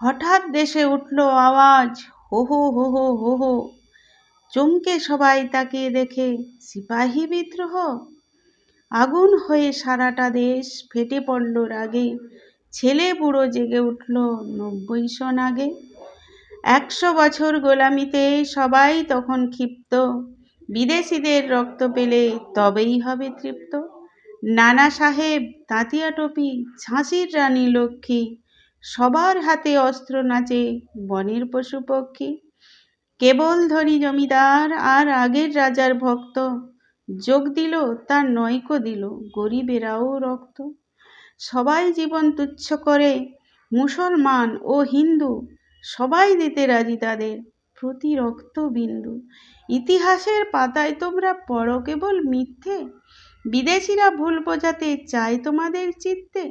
হঠাৎ দেশে উঠল আওয়াজ, হো হো হো হো হো হো। চমকে সবাই তাকিয়ে দেখে, সিপাহী বিদ্রোহ? আগুন হয়ে সারাটা দেশ ফেটে পড়ল রাগে। ছেলে বুড়ো জেগে উঠল নব্বই সন আগে। একশো বছর গোলামিতে সবাই তখন ক্ষিপ্ত। বিদেশিদের রক্ত পেলে তবেই হবে তৃপ্ত। নানা সাহেব, তাঁতিয়া টপি, ঝাঁসির রানী লক্ষ্মী সবার হাতে অস্ত্র নাচে বনের পশু পক্ষী কেবল ধনী জমিদার আর আগের রাজার ভক্ত, যোগ দিল তার নয়কো দিল গরিবেরাও রক্ত। সবাই জীবন তুচ্ছ করে, মুসলমান ও হিন্দু, সবাই দিতে রাজি তাদের প্রতি রক্ত বিন্দু ইতিহাসের পাতায় তোমরা পড়ো কেবল মিথ্যে, বিদেশিরা ভুল বোঝাতে চায় তোমাদের চিত্তে।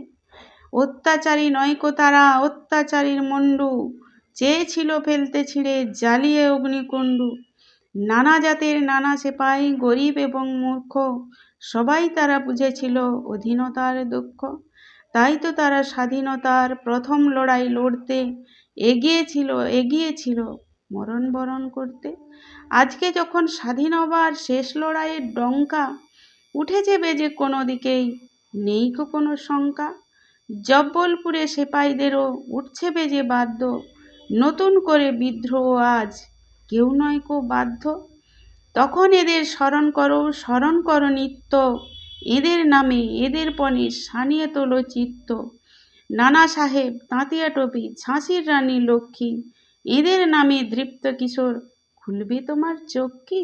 অত্যাচারী নয়কো তারা অত্যাচারীর মন্ডু চেয়েছিল ফেলতে ছিঁড়ে জ্বালিয়ে অগ্নিকুণ্ডু। নানা জাতের নানা সেপাই, গরিব এবং মূর্খ, সবাই তারা বুঝেছিল অধীনতার দুঃখ। তাই তো তারা স্বাধীনতার প্রথম লড়াই লড়তে এগিয়েছিল এগিয়েছিল মরণ বরণ করতে। আজকে যখন স্বাধীন হবার শেষ লড়াইয়ের ডঙ্কা উঠেছে বেজে কোনো দিকেই, নেই কো কোনো শঙ্কা। জব্বলপুরে সেপাইদেরও উঠছে বেজে বাদ্য। নতুন করে বিদ্রোহ আজ, কেউ নয় কো বাধ্য। তখন এদের স্মরণ করো স্মরণ করো নিত্য। এদের নামে, এদের পণে সানিয়ে তোলো চিত্ত। নানা সাহেব তাঁতিয়া টপি, ঝাঁসির রানী লক্ষ্মী। এদের নামে দৃপ্ত কিশোর, খুলবে তোমার চোখ কি?